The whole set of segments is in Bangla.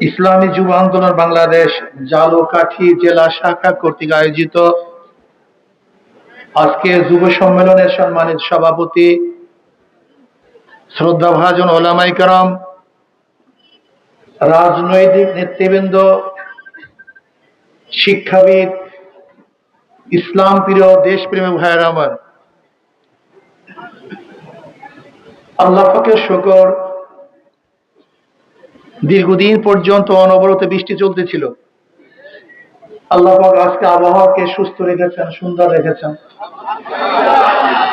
ইসলামী যুব আন্দোলন বাংলাদেশ জালকাঠি জেলা শাখা কর্তৃক আয়োজিত আজকে যুব সম্মেলনের সম্মানিত সভাপতি শ্রদ্ধাভাজন ওলামাই কারাম, রাজনৈতিক নেতৃবৃন্দ, শিক্ষাবিদ, ইসলাম প্রিয় দেশপ্রেমী ভাইয়ের আমার। আল্লাহ পাকের শকর দীর্ঘদিন পর্যন্ত অনবরত বৃষ্টি চলতেছিল। আল্লাহ পাক আজকে আবহাওয়াকে সুস্থ রেখেছেন, সুন্দর রেখেছেন।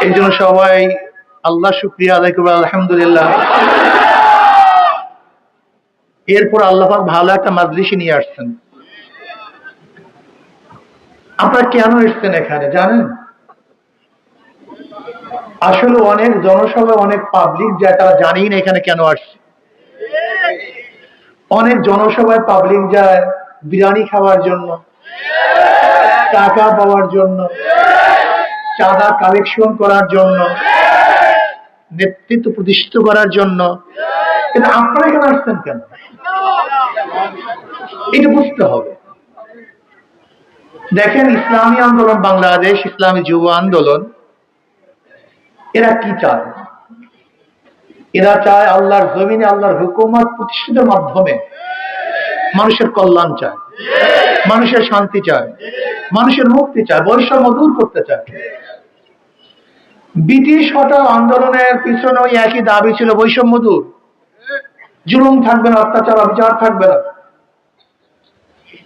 এই জন্য সবাই আল্লাহ শুক্রিয়া আদায় করব আলহামদুলিল্লাহ। এরপর আল্লাহফাক ভালো একটা মাদ্রিসি নিয়ে আসছেন। আপনারা কেন এসছেন এখানে, জানেন? আসলে অনেক জনসভা, অনেক পাবলিক যায় তারা জানেই না এখানে কেন আসছে। অনেক জনসভায় পাবলিক যায়, বিরিয়ানি খাওয়ার জন্য, টাকা পাওয়ার জন্য, চাঁদা কালেকশন করার জন্য, নেতৃত্ব প্রতিষ্ঠিত করার জন্য। কিন্তু আপনারা এখানে আসছেন কেন? এটা বুঝতে হবে। দেখেন, ইসলামী আন্দোলন বাংলাদেশ, ইসলামী যুব আন্দোলন, এরা কি চায়? এরা চায় আল্লাহর জমিনে আল্লাহর হুকুমত প্রতিষ্ঠিতের মাধ্যমে মানুষের কল্যাণ চায়, মানুষের শান্তি চায়, মানুষের মুক্তি চায়, বৈষম্য দূর করতে চায়। ব্রিটিশ হটাল আন্দোলনের পিছনে ওই একই দাবি ছিল, বৈষম্য দূর। জুলুম থাকবে না, অত্যাচার, অবিচার থাকবে না।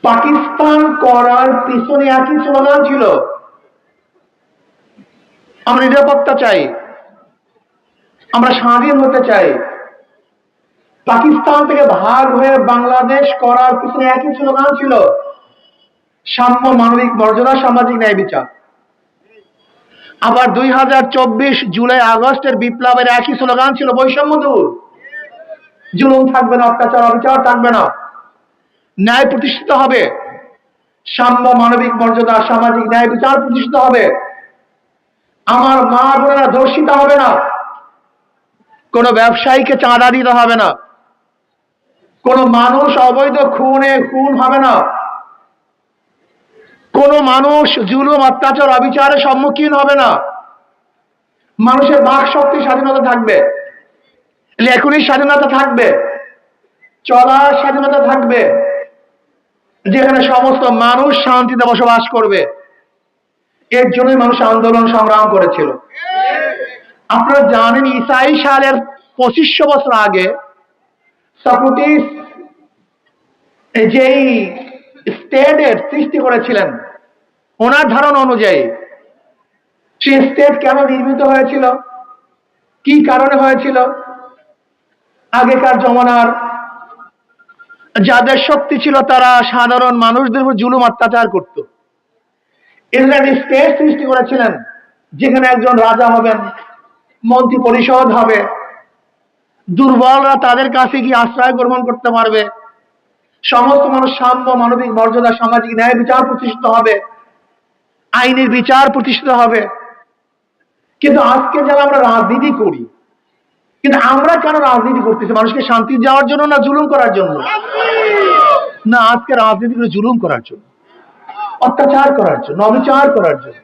পাকিস্তান করার পিছনে একই স্লোগান ছিল, আমরা নিরাপত্তা চাই। আমরা স্বাধীন হতে চাই। পাকিস্তান থেকে ভাগ হয়ে বাংলাদেশ করার পিছনে একই স্লোগান ছিল, সাম্য মানবিক মর্যাদা, সামাজিক ন্যায় বিচার। আবার দুই হাজার চব্বিশ জুলাই আগস্টের বিপ্লবের একই স্লোগান ছিল বৈষম্য দূর। জুলুম থাকবে না, অত্যাচার, অবিচার থাকবে না। ন্যায় প্রতিষ্ঠিত হবে। সাম্য মানবিক মর্যাদা, সামাজিক ন্যায় বিচার প্রতিষ্ঠিত হবে। আমার মা বোনেরা দর্শিত হবে না। কোন ব্যবসায়ীকে চাঁদা দিতে হবে না। কোন মানুষ অবৈধ খুনে খুন হবে না। কোন মানুষ জুলুম, অত্যাচার, অবিচারের সম্মুখীন হবে না। মানুষের বাক শক্তি স্বাধীনতা থাকবে। লেখনির স্বাধীনতা থাকবে। চলার স্বাধীনতা থাকবে। যেখানে সমস্ত মানুষ শান্তিতে বসবাস করবে। এর জন্যই মানুষ আন্দোলন সংগ্রাম করেছিল। আপনারা জানেন ইসাই সালের পঁচিশশো বছর আগে সক্রেটিস যেই স্টেটের সৃষ্টি করেছিলেন, ওনার ধারণা অনুযায়ী সেই স্টেট কেন নির্মিত হয়েছিল? কি কারণে হয়েছিল? আগেকার জমানার যাদের শক্তি ছিল তারা সাধারণ মানুষদের উপর জুলুম অত্যাচার করত। ইংল্যান্ড স্টেট সৃষ্টি করেছিলেন, যেখানে একজন রাজা হবেন। মন্ত্রী পরিষদ হবে। দুর্বলরা তাদের কাছে গিয়ে আশ্রয় গ্রহণ করতে পারবে। সমস্ত মানুষ সাম্য মানবিক মর্যাদা, সামাজিক ন্যায় বিচার প্রতিষ্ঠিত হবে। আইনের বিচার প্রতিষ্ঠিত হবে। কিন্তু আজকে যারা আমরা রাজনীতি করি, কিন্তু আমরা কেন রাজনীতি করতেছি? মানুষকে শান্তি যাওয়ার জন্য না জুলুম করার জন্য? না, আজকে রাজনীতি করে জুলুম করার জন্য। অত্যাচার করার জন্য, অবিচার করার জন্য।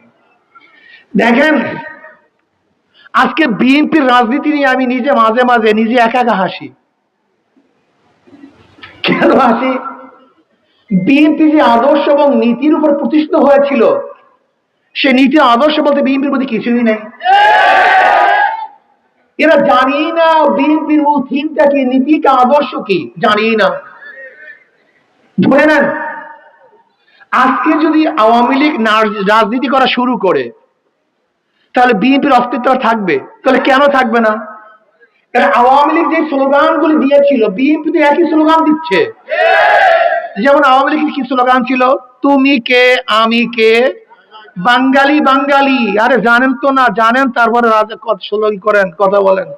দেখেন আজকে বিএনপির রাজনীতি নিয়ে আমি নিজে মাঝে মাঝে নিজে একা একা হাসি। কেন হাসি? বিএনপি যে আদর্শ এবং নীতির উপর প্রতিষ্ঠিত হয়েছিল, সে নীতি আদর্শ বলতে বিএনপির মধ্যে কিছুই নেই। এরা জানি না বিএনপির মূল থিমটা কি, নীতি নীতিটা আদর্শ কি? জানি না। ধরে নেন, আজকে যদি আওয়ামী লীগ রাজনীতি করা শুরু করে তাহলে বিএনপির অস্তিত্ব থাকবে? তাহলে কেন থাকবে না? আওয়ামী লীগ যে স্লোগানগুলি দিয়েছিল, বিএনপি তো একই স্লোগান দিচ্ছে। যেমন আওয়ামী লীগের কি স্লোগান ছিল? তুমি কে, আমি কে? বাঙালি বাঙালি। আরে জানেন তো না, জানেন, তারপরে স্লোগান করেন, কথা বলেন।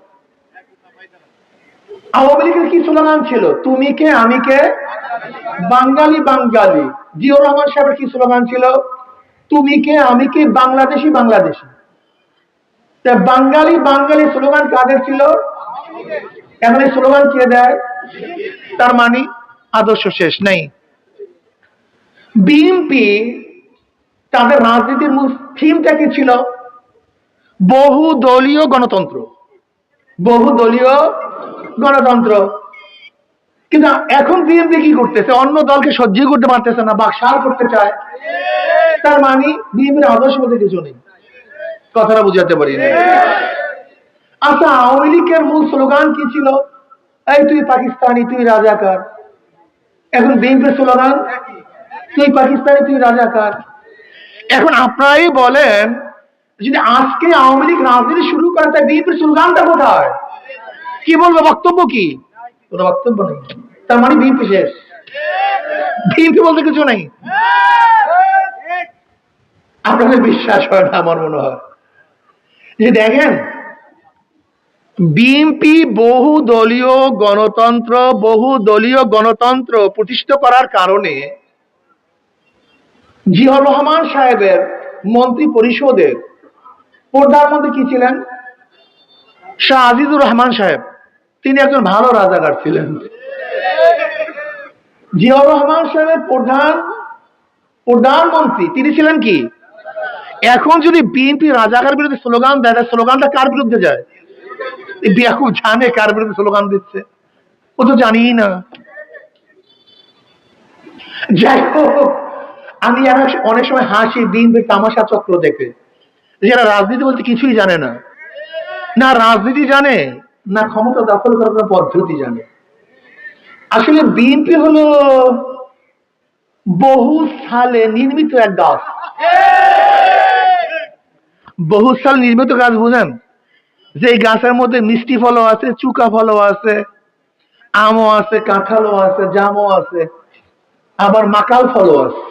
আওয়ামী লীগের কি স্লোগান ছিল? তুমি কে, আমি কে? বাঙালি বাঙালি। জিয়র রহমান সাহেবের কি স্লোগান ছিল? তুমি কে, আমি কে? বাংলাদেশি বাংলাদেশি। বাঙালি বাঙালি স্লোগান কাদের ছিল? এখন এই স্লোগান কে দেয়? তার মানে আদর্শ শেষ নেই। বিএনপি তাদের রাজনীতির মূল থিমটা কি ছিল? বহু দলীয় গণতন্ত্র। বহু দলীয় গণতন্ত্র। কিন্তু এখন বিএনপি কি করতেছে? অন্য দলকে সহ্য করতে পারতেছে না বা সার করতে চায়। তার মানে বিএনপির আদর্শ বলতে কিছু নেই। কথাটা বুঝাতে পারি না আচ্ছা আওয়ামী লীগের মূল স্লোগান কি ছিল? এই তুই পাকিস্তানি, তুই রাজাকার। এখন বিএনপির স্লোগান, তুই পাকিস্তানি, তুই রাজাকার। এখন আপনারাই বলেন, যদি আজকে আওয়ামী লীগ রাজনীতি শুরু করে, তাই বিএনপির স্লোগানটা কোথায়? কি বলব, বক্তব্য কি? কোনো বক্তব্য নেই। তার মানে বিএনপি শেষ। বিএনপি বলতে কিছু নেই। আপনাদের বিশ্বাস হয় না, আমার মনে হয়। যে দেখেন বিএনপি বহু দলীয় গণতন্ত্র বহু দলীয় গণতন্ত্র প্রতিষ্ঠা করার কারণে জিয়াউর রহমান সাহেবের মন্ত্রী পরিষদের প্রধানমন্ত্রী কি ছিলেন? শাহ আজিজুর রহমান সাহেব। তিনি একজন ভালো রাজাকার ছিলেন। জিয়াউর রহমান সাহেবের প্রধান, প্রধানমন্ত্রী তিনি ছিলেন কি? এখন যদি বিএনপি রাজাকার বিরুদ্ধে স্লোগান দেয়, তাহলে স্লোগানটা কার বিরুদ্ধে যায়? বিয়াকু জানে কার বিরুদ্ধে স্লোগান দিচ্ছে। ও তো জানি না। যাই হোক, আমি অনেক- সময় হাসি বিএনপি তামাশা চক্র দেখে। যারা রাজনীতি বলতে কিছুই জানে না। না রাজনীতি জানে, না ক্ষমতা দখল করার পদ্ধতি জানে। আসলে বিএনপি হলো বহু সালে নির্মিত এক গাছ। বহু সাল নির্মিত গাছ বুঝেন? যে গাছের মধ্যে মিষ্টি ফলও আছে, চুকা ফলও আছে, আমও আছে, কাঁঠালও আছে, জামও আছে, আবার মাকাল ফলও আছে।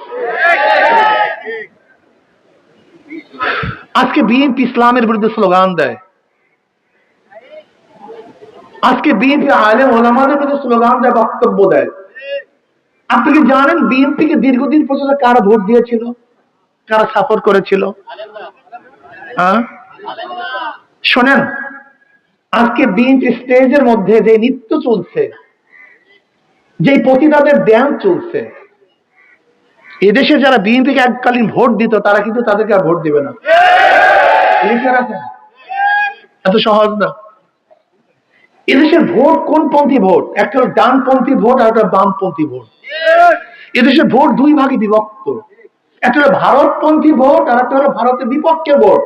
আজকে বিএনপি ইসলামের বিরুদ্ধে স্লোগান দেয়। আজকে বিএনপি আলেম ওলামাদের বিরুদ্ধে স্লোগান দেয়, বক্তব্য দেয়। আপনি কি জানেন বিএনপিকে দীর্ঘদিন পর্যন্ত কারা ভোট দিয়েছিল? কারা সাপোর্ট করেছিল? শোনেন, আজকে বিএনপি স্টেজের মধ্যে যে নৃত্য চলছে যে পতিতাদের ড্যান্স চলছে, এদেশে যারা বিএনপিকে এককালীন ভোট দিত, তারা কিন্তু তাদেরকে আর ভোট দিবে না। এত সহজ না। এদেশের ভোট কোন পন্থী ভোট? একটা ডানপন্থী ভোট আর একটা বামপন্থী ভোট। এদেশের ভোট দুই ভাগে বিভক্ত। একটা হলো ভারতপন্থী ভোট আর একটা হলো ভারতের বিপক্ষে ভোট।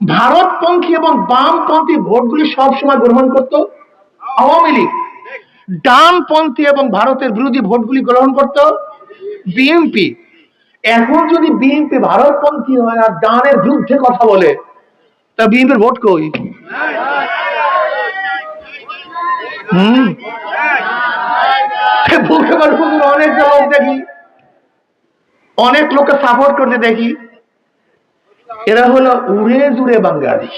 ভারতপন্থী এবং বামপন্থী ভোটগুলি সবসময় গ্রহণ করত আওয়ামী লীগ। ডানপন্থী এবং ভারতের বিরোধী ভোটগুলি গ্রহণ করত বিএনপি। এখন যদি বিএনপি ভারতপন্থী হয় আর ডানের বিরুদ্ধে কথা বলে, তা বিএনপির ভোট কই? হম? অনেক লোক দেখি। অনেক লোককে সাপোর্ট করতে দেখি। এরা হলো উড়ে জুড়ে বাঙালি।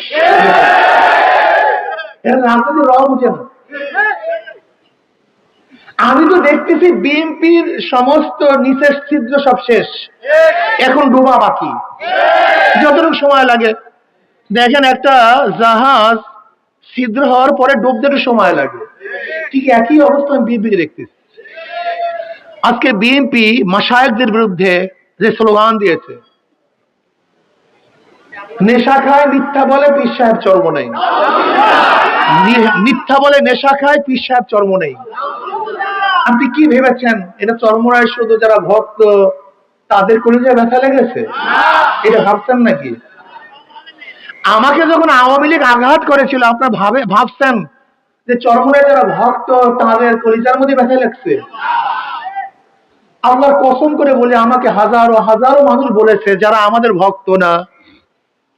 আমি তো দেখতেছি বিএনপির সমস্ত নিচের ছিদ্র সব শেষ। এখন ডোবা বাকি। যতটুকু সময় লাগে। দেখেন একটা জাহাজ ছিদ্র হওয়ার পরে ডুবতে সময় লাগে। ঠিক একই অবস্থা আমি বিএনপিকে দেখতেছি। আজকে বিএনপি মাসায়কদের বিরুদ্ধে যে স্লোগান দিয়েছে, নেশা খায়, মিথ্যা বলে, পীর সাহেব চর্ম নেই। মিথ্যা বলে, নেশা খায়, পীর সাহেব চর্ম নেই। আপনি কি ভেবেছেন? এটা চর্মরায় শুধু যারা ভক্ত, তাদের কলিজায় ব্যথা লেগেছে? এটা ভাবছেন নাকি? আমাকে যখন আওয়ামী লীগ আঘাত করেছিল, আপনার ভাবে ভাবছেন যে চরমরায় যারা ভক্ত, তাদের কলিজার মধ্যে ব্যথা লেগছে? আল্লাহর কসম করে বলে, আমাকে হাজারো হাজারো মানুষ বলেছে যারা আমাদের ভক্ত না,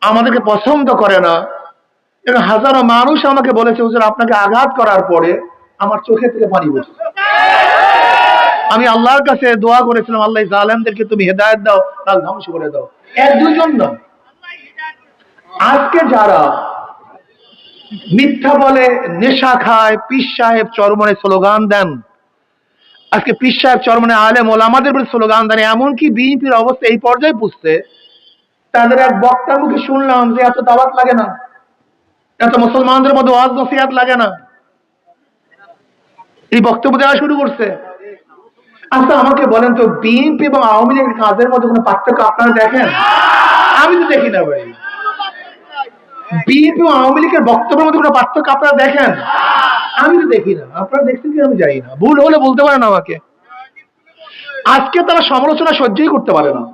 আমাদেরকে পছন্দ করে না। এবং হাজারো মানুষ আমাকে বলেছে, হুজুর, আপনাকে আঘাত করার পরে আমার চোখে থেকে পানি পড়ছে। আমি আল্লাহর কাছে দোয়া করেছিলাম, আল্লাহ জালেমদেরকে তুমি হেদায়েত দাও তার ধ্বংস করে দাও। এক দুজন না। আজকে যারা মিথ্যা বলে, নেশা খায়, পিস সাহেব, চরমনে স্লোগান দেন আজকে সাহেব চরমনে আলেম আমাদের বিরুদ্ধে স্লোগান দেন, এমনকি বিএনপির অবস্থা এই পর্যায়ে পুষছে তাদের এক বক্তার মুখে শুনলাম যে এত দাওয়াত লাগে না, এত মুসলমানদের মধ্যে ওয়াজ নসিহাত লাগে না। এই বক্তব্য দেওয়া শুরু করছে। আচ্ছা আমাকে বলেন তো, বিএনপি এবং আওয়ামী লীগের কাজের মধ্যে কোনো পার্থক্য আপনারা দেখেন? আমি তো দেখি না ভাই। বিএনপি আওয়ামী লীগের বক্তব্যের মধ্যে কোনো পার্থক্য আপনারা দেখেন? আমি তো দেখি না। আপনারা দেখছেন কি আমি জানি না। ভুল হলে বলতে পারেন আমাকে। আজকে তারা সমালোচনা সহ্যই করতে পারে না।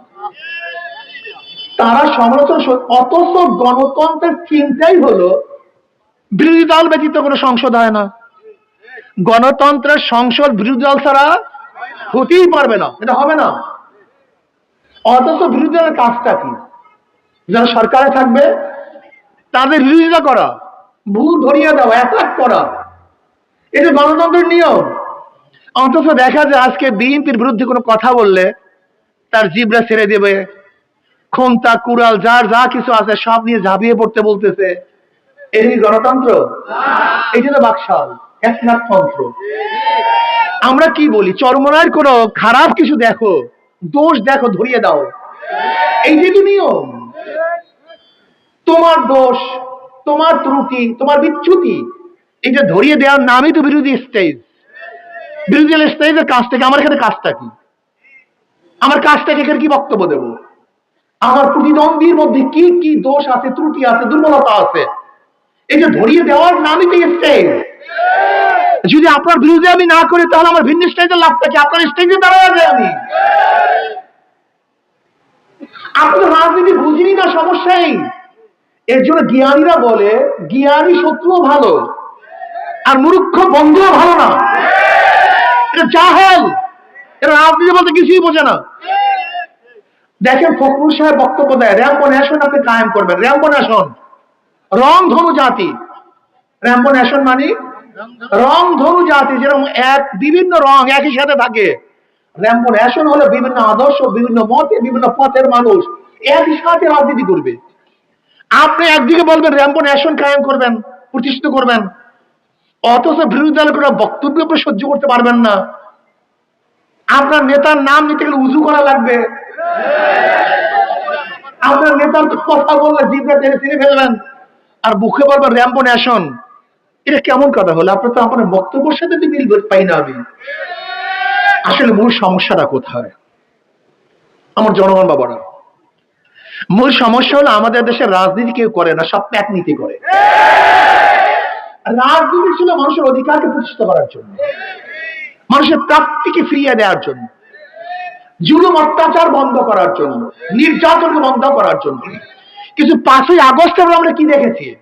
তারা সমালোচনা অথচ গণতন্ত্রের চিন্তাই হলো বিরোধী দল ব্যতীত কোনো সংসদ হয় না। গণতন্ত্রের সংসদ বিরোধী দল ছাড়া হতেই পারবে না। এটা হবে না। অথচ বিরোধী দলের কাজটা কি? যারা সরকারে থাকবে তাদের বিরোধিতা করা। ভুল ধরিয়ে দেওয়া অ্যাটাক করা। এটা গণতন্ত্রের নিয়ম। অথচ দেখা যায় আজকে বিএনপির বিরুদ্ধে কোনো কথা বললে তার জিবরা ছেড়ে দেবে। খন্তা কুড়াল যার যা কিছু আছে সব নিয়ে ঝাঁপিয়ে পড়তে বলতেছে। এই গণতন্ত্র? এই জন্য বাকশাল একনাথতন্ত্র আমরা কি বলি? চরমনার কোন খারাপ কিছু দেখো দোষ দেখো ধরিয়ে দাও। এই যে তো নিয়ম। তোমার দোষ, তোমার ত্রুটি, তোমার বিচ্যুতি, এটা ধরিয়ে দেওয়ার নামই তো বিরোধী স্টেজ বিরোধী স্টেজের কাজটা কি? আমার এখানে কাজটা কি? আমার কাজটাকে এখানে কি বক্তব্য দেব? আমার প্রতিদ্বন্দ্বীর মধ্যে কি কি দোষ আছে, ত্রুটি আছে, দুর্বলতা আছে? এটা ধরিয়ে দেওয়ার নামই তো স্টেজ যদি আপনার বিরুদ্ধে আমি না করি, তাহলে আমার ভিন্ন স্টেজের লাভটা কি? আপনার স্টেজে যায় আমি। আপনি রাজনীতি বুঝিনি না সমস্যাই এর জন্য জ্ঞানীরা বলে, জ্ঞানী শত্রুও ভালো, আর মূর্খ বন্ধুও ভালো না। এটা জাহেল। এটা রাজনীতি বলতে কিছুই বোঝে না। দেখেন ফখরুল সাহেব বক্তব্য দেয় র্যাম্পো ন্যাশন আপনি কায়েম করবেন। র্যাম্পো ন্যাশন, রং ধনু জাতি। র্যাম্পো ন্যাশন মানে? রং ধনু জাতি, যেরকম এক, বিভিন্ন রং একই সাথে থাকে। র্যাম্পো ন্যাশন হলো বিভিন্ন আদর্শ, বিভিন্ন মতে, বিভিন্ন পথের মানুষ, একই সাথে রাজনীতি করবে। আপনি একদিকে বলবেন র্যাম্পো ন্যাশন কায়েম করবেন, প্রতিষ্ঠিত করবেন, অথচ বিরোধী দলের কোনো বক্তব্য আপনি সহ্য করতে পারবেন না। আপনার নেতার নাম নিতে গেলে উজু করা লাগবে। আপনার নেতার কথা বললে জিভটা টেনে ছিঁড়ে ফেলবেন। আর মুখে বলবেন র্যাম্পো ন্যাশন। এটা কেমন কথা হলো? আপনার তো আপনার বক্তব্যের সাথে মিল পাই না আমি। আসলে মূল সমস্যাটা কোথায়? আমার জনগণ বাবারা মূল সমস্যা হলো আমাদের দেশের রাজনীতি কেউ করে না, সব প্যাক নীতি করে। রাজনীতি ছিল মানুষের অধিকারকে প্রতিষ্ঠিত করার জন্য, মানুষের প্রাপ্তিকে ফিরিয়ে দেওয়ার জন্য, জুলুম, অত্যাচার বন্ধ করার জন্য, নির্যাতনকে বন্ধ করার জন্য। কিন্তু পাঁচই আগস্টে আমরা কি দেখেছি?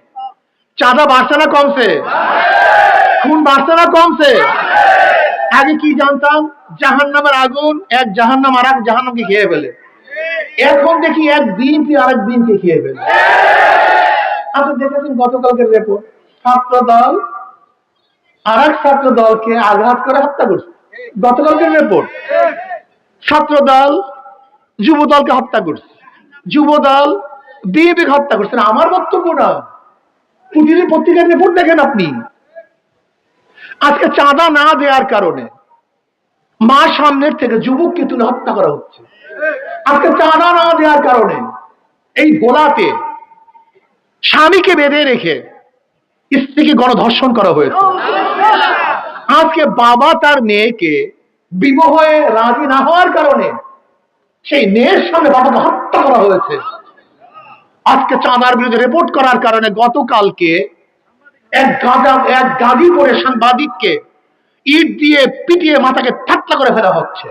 চাঁদা বাড়ছে না কমছে? খুন বাড়ছে না কমছে? আগে কি জানতাম? জাহান নামের আগুন, এক জাহান নাম আর এক জাহান নামকে খেয়ে ফেলে। এখন দেখি এক বিএনপি আর এক বিএনপি খেয়ে ফেলে। আপনি দেখেছেন গতকালকের রেপোর্ট ছাত্র দল আর এক ছাত্র দলকে আঘাত করে হত্যা করছে। গতকালকের রিপোর্ট ছাত্র দল যুব দলকে হত্যা করছে। যুব দল বিএনপি হত্যা করছে। আমার বক্তব্য না। প্রতিদিন পত্রিকার রিপোর্ট দেখেন আপনি। আজকে চাঁদা না দেওয়ার কারণে মা সামনের থেকে যুবককে তুলে হত্যা করা হচ্ছে। আজকে চাঁদা না দেওয়ার কারণে এই ভোলাতে স্বামীকে বেঁধে রেখে স্ত্রীকে গণধর্ষণ করা হয়েছে। আজকে বাবা তার মেয়েকে বিবাহে রাজি না হওয়ার কারণে সেই মেয়ের সামনে বাবাকে হত্যা করা হয়েছে। আজকে চাঁদার বিরুদ্ধে রিপোর্ট করার কারণে গতকালকে এক গাদা, এক গাদি করে সাংবাদিককে ইট দিয়ে পিটিয়ে মাথাকে ঠাট্টা করে ফেলা হচ্ছে।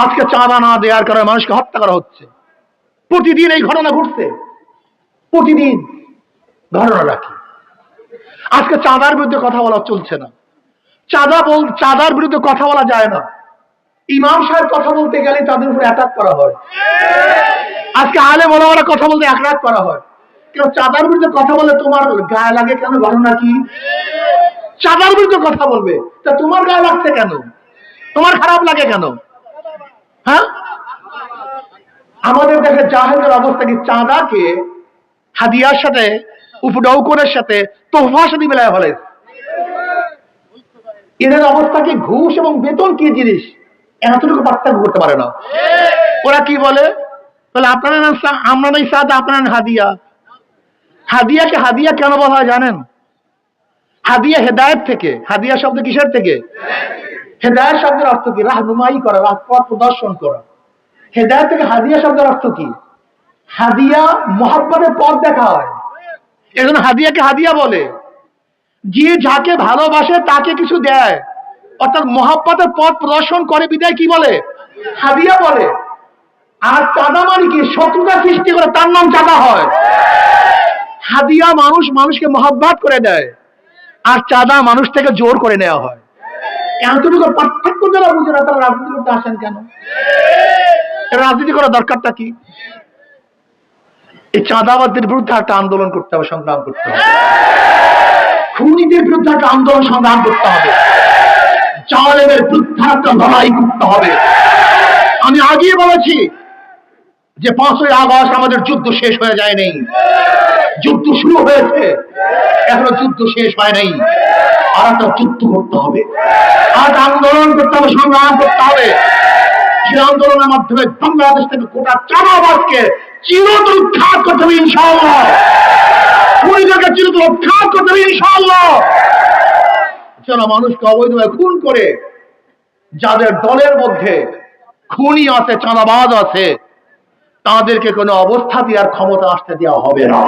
আজকে চাঁদা না দেওয়ার কারণে মানুষকে হত্যা করা হচ্ছে। প্রতিদিন এই ঘটনা ঘটছে। প্রতিদিন ঘটনা রাখি। আজকে চাঁদার বিরুদ্ধে কথা বলা চলছে না। চাঁদা বল চাঁদার বিরুদ্ধে কথা বলা যায় না। ইমাম সাহেব কথা বলতে গেলে তাদের উপর অ্যাটাক করা হয়। আজকে আলে বড় বড় কথা বলতে অ্যাটাক করা হয়। কেউ চাঁদার বিরুদ্ধে কথা বলে তোমার গায়ে লাগে কেন? ঘটনা কি? চাঁদার বিরুদ্ধে কথা বলবে। তা তোমার গায়ে লাগছে কেন? তোমার খারাপ লাগে কেন? হ্যাঁ? আমাদের দেশে জাহেজের অবস্থা কি চাঁদাকে হাদিয়ার সাথে, উপডৌকনের সাথে তোফার সাথে মিলায় ফেলে? এদের অবস্থা কি ঘুষ এবং বেতন কি জিনিস? এতটুকু পার্থক্য করতে পারে না। ওরা কি বলে? বলে, আপনারা সা- আমরা নাই সাদা আপনার হাদিয়া। হাদিয়াকে হাদিয়া কেন বলা হয় জানেন? হাদিয়া হেদায়েত থেকে। হাদিয়া শব্দ কিসের থেকে? হেদায়েত শব্দের অর্থ কি? রাহনুমাই করা রাহ পথ প্রদর্শন করা। হেদায়েত থেকে হাদিয়া শব্দের অর্থ কি? হাদিয়া মোহাব্বতের পথ দেখা হয়। এজন্য হাদিয়াকে হাদিয়া বলে। যে যাকে ভালোবাসে, তাকে কিছু দেয়। অর্থাৎ মহাব্বতের পথ প্রদর্শন করে বিদায় কি বলে? হাদিয়া বলে। আর চাঁদা মানে কি? শত্রুতা সৃষ্টি করে তার নাম চাঁদা হয়। হাদিয়া মানুষ মানুষকে মহাব্বাত করে দেয়। আর চাঁদা মানুষ থেকে জোর করে নেওয়া হয়। এতটুকু পার্থক্য যারা বুঝে না তারা রাজনীতি করতে আসেন কেন? রাজনীতি করার দরকারটা কি? এই চাঁদাবাদদের বিরুদ্ধে একটা আন্দোলন করতে হবে সংগ্রাম করতে হবে। খুনিদের বিরুদ্ধে একটা আন্দোলন সংগ্রাম করতে হবে। জালেমের বিরুদ্ধে একটা লড়াই করতে হবে। আমি আগেই বলেছি যে পাঁচই আগস্ট আমাদের যুদ্ধ শেষ হয়ে যায় নেই যুদ্ধ শুরু হয়েছে। এখনও যুদ্ধ শেষ হয় নাই। আর একটা যুদ্ধ করতে হবে। আজ আন্দোলন করতে হবে, সংগ্রাম করতে হবে। যে আন্দোলনের মাধ্যমে বাংলাদেশ থেকে গোটা চিরতর উৎখাত করতে হবে চিরতর উৎখাত করতে হবে ইনশাআল্লাহ। যারা মানুষকে অবৈধভাবে খুন করে, যাদের দলের মধ্যে খুনি আছে, চাঁদাবাজ আছে, তাদেরকে কোনো অবস্থাতে আর ক্ষমতা আসতে দেওয়া হবে না।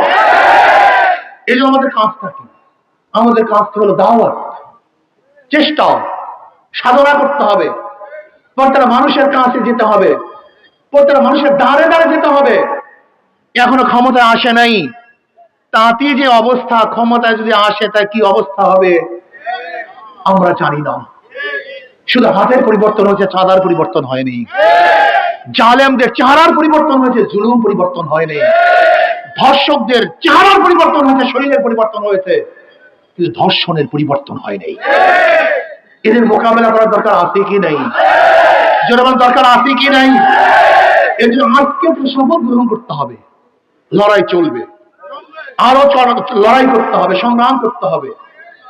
এই জন্য আমাদের কাজটা কি? আমাদের কাজটা হলো দাওয়াত, চেষ্টা, সাধনা করতে হবে। প্রত্যেকটা মানুষের কাছে যেতে হবে। প্রত্যেকটা মানুষের দ্বারে দ্বারে যেতে হবে। এখনও ক্ষমতায় আসে নাই। তাতে যে অবস্থা, ক্ষমতায় যদি আসে, তার কি অবস্থা হবে? আমরা জানি না। শুধু হাতের পরিবর্তন হয়েছে, চাঁদার পরিবর্তন হয়নি। জালেমদের চেহারার পরিবর্তন হয়েছে, জুলুম পরিবর্তন হয়নি। ধর্ষকদের চেহারার পরিবর্তন হয়েছে, শরীরের পরিবর্তন হয়েছে। কিন্তু ধর্ষণের পরিবর্তন হয়নি এদের মোকাবেলা করার দরকার আছে কি নাই? যেরকম দরকার আছে কি নাই? এর জন্য আজকে শপথ গ্রহণ করতে হবে। লড়াই চলবে। আরও লড়াই করতে হবে, সংগ্রাম করতে হবে।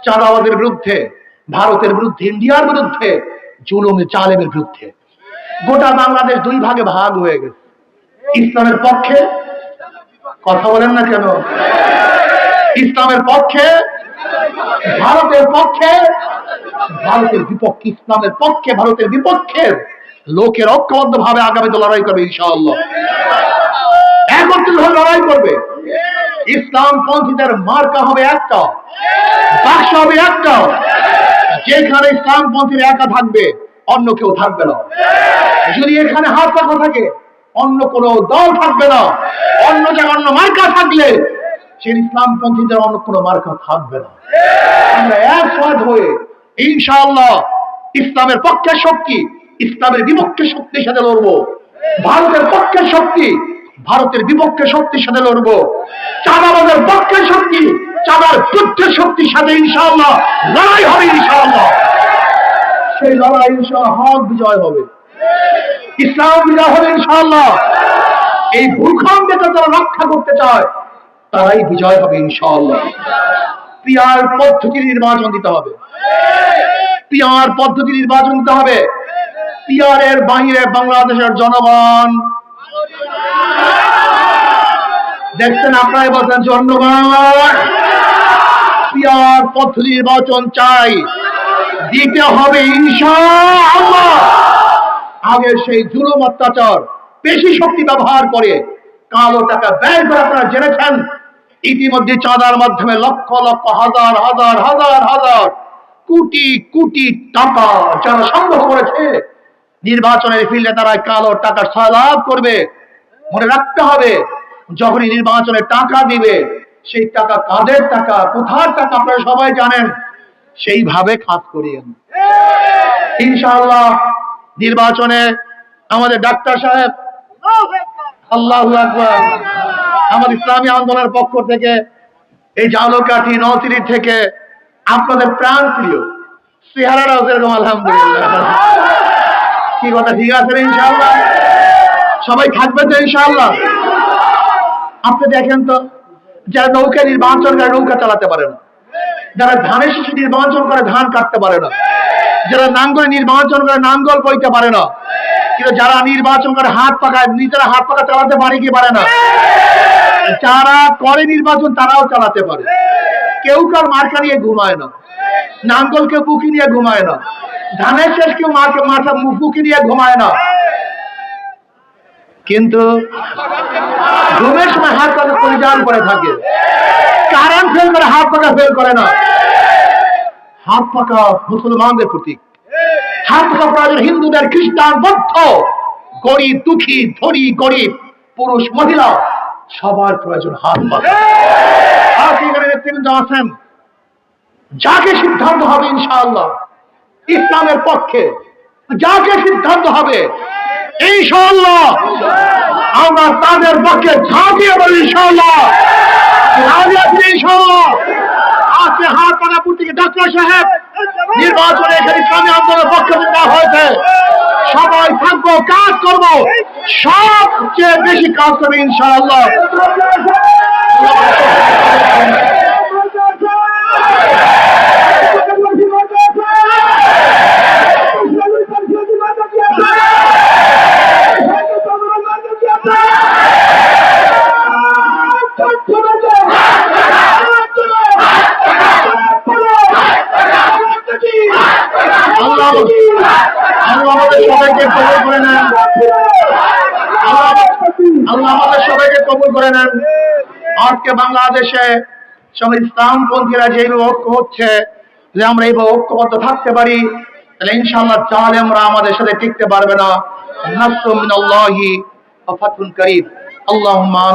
চাঁদাবাদের বিরুদ্ধে, ভারতের বিরুদ্ধে, ইন্ডিয়ার বিরুদ্ধে, জুলুমে চালেমের বিরুদ্ধে। গোটা বাংলাদেশ দুই ভাগে ভাগ হয়ে গেছে। ইসলামের পক্ষে কথা বলেন না কেন? ইসলামের পক্ষে ভারতের পক্ষে, ভারতের বিপক্ষে, ইসলামের পক্ষে, ভারতের বিপক্ষের লোকের ঐক্যবদ্ধ ভাবে আগামীতে লড়াই করবে ইনশাআল্লাহ। একত্রিত হয়ে লড়াই করবে। ইসলাম পন্থীদের মার্কা হবে একটা, বাক্স হবে একটা। যেখানে ইসলাম পন্থীর একা থাকবে, অন্য কেউ থাকবে না। যদি এখানে হাত পাখা থাকে, অন্য কোন দল থাকবে না। অন্য জায়গায় অন্য মার্কা থাকলে সে ইসলাম পন্থীদের অন্য কোনো মার্কা থাকবে না। আমরা একসাথ হয়ে ইনশাআল্লাহ ইসলামের পক্ষে শক্তি, ইসলামের বিপক্ষে শক্তির সাথে লড়বো। ভারতের পক্ষে শক্তি, ভারতের বিপক্ষে শক্তির সাথে লড়বো। চাঁদাবাদের পক্ষে শক্তি, চাঁদার বিরুদ্ধে শক্তির সাথে ইনশাআল্লাহ লড়াই হবে ইনশাআল্লাহ। সেই লড়াই ইনশাআল্লাহ হক বিজয় হবে। ইসলাম বিজয় হবে ইনশাআল্লাহ। এই ভূখণ্ডকে তারা রক্ষা করতে চায়। তারাই বিজয় হবে ইনশাআল্লাহ। পিয়ার পদ্ধতি নির্বাচন দিতে হবে। পিয়ার পদ্ধতি নির্বাচন দিতে হবে। পিয়ারের বাহিরে বাংলাদেশের জনগণ। দেখছেন আপনারাই বলছেন, জনগণ। পিয়ার পদ্ধতি নির্বাচন চাই। দিতে হবে ইনশাআল্লাহ। আগে সেই জুলুম অত্যাচার, বেশি শক্তি ব্যবহার করে কালো টাকা ব্যয় করে আপনারা জেনেছেন। ইতিমধ্যে চাঁদার মাধ্যমে লক্ষ লক্ষ, হাজার হাজার হাজার হাজার, কোটি কোটি টাকা যারা সংগ্রহ করেছে। নির্বাচনের ফিল্ডে তারা কালো টাকা সালাভ করবে, মনে রাখতে হবে, যখনই নির্বাচনে টাকা দিবে, সেই টাকা কাদের টাকা, কোথার টাকা, আপনারা সবাই জানেন, সেইভাবে খাত করিয়েন ইনশাআল্লাহ নির্বাচনে আমাদের ডাক্তার সাহেব, আল্লাহ আমার ইসলামী আন্দোলনের পক্ষ থেকে এই জালকাঠি নলচিরি থেকে আপনাদের প্রাণ প্রিয় যেরকম আলহামদুলিল্লাহ। কি কথা, ঠিক আছে ইনশাআল্লাহ? সবাই থাকবে তো ইনশাআল্লাহ? আপনি দেখেন তো, যারা নৌকা নির্বাচন করে নৌকা চালাতে পারে না, যারা ধানের শিশু নির্বাচন করে ধান কাটতে পারে না, যারা নাঙ্গল নির্বাচন করে নাঙ্গল বইতে পারে না কিন্তু যারা নির্বাচন করে হাত পাকায়, নিজেরা হাত পাকা চালাতে পারে কি পারে না? যারা করে নির্বাচন, তারাও চালাতে পারে। কেউ কার মার্কা নিয়ে ঘুমায় না। নাঙ্গলকে বুকি নিয়ে ঘুমায় না। ধানের শেষ কেউ মাথা বুকি নিয়ে ঘুমায় না। কিন্তু ঘুমের সময় হাত পাকা পরিধান করে থাকে। কারণ ফেল করে, হাত পাকা ফেল করে না। হাত পাকা মুসলমানদের প্রতীক। হাত হিন্দুদের খ্রিস্টান বৌদ্ধ, গরিব, দুঃখী, ধনী, গরিব, পুরুষ, মহিলা, সবার প্রয়োজন হাত নেতৃবৃন্দ আছেন? যাকে সিদ্ধান্ত হবে ইনশাআল্লাহ, ইসলামের পক্ষে, যাকে সিদ্ধান্ত হবে, ইনশাআল্লাহ, আমরা তাদের পক্ষে ঝাঁপিয়ে বলি ইনশাআল্লাহ। ইনশাআল্লাহ? আজকে হাত পানাপুর থেকে ডাক্তার সাহেব। নির্বাচনে এখানে ইসলামী আন্দোলনের পক্ষ দেওয়া হয়েছে। সবাই থাকব, কাজ করব। সবচেয়ে বেশি কাজ করবে ইনশাআল্লাহ। আল্লাহ আল্লাহ আমাদের সবাইকে কবল করে নেন আল্লাহ আল্লাহ আমাদের সবাইকে কবল করে নেন আজকে বাংলাদেশে সব ইসলামপন্থীরা যেভাবে ঐক্য হচ্ছে যে আমরা এইভাবে ঐক্যবদ্ধ থাকতে পারি, তাহলে ইনশাআল্লাহ তাহলে আমরা আমাদের সাথে টিকতে পারবে না। ওয়া ফাতহুন করিম। আল্লাহুম্মা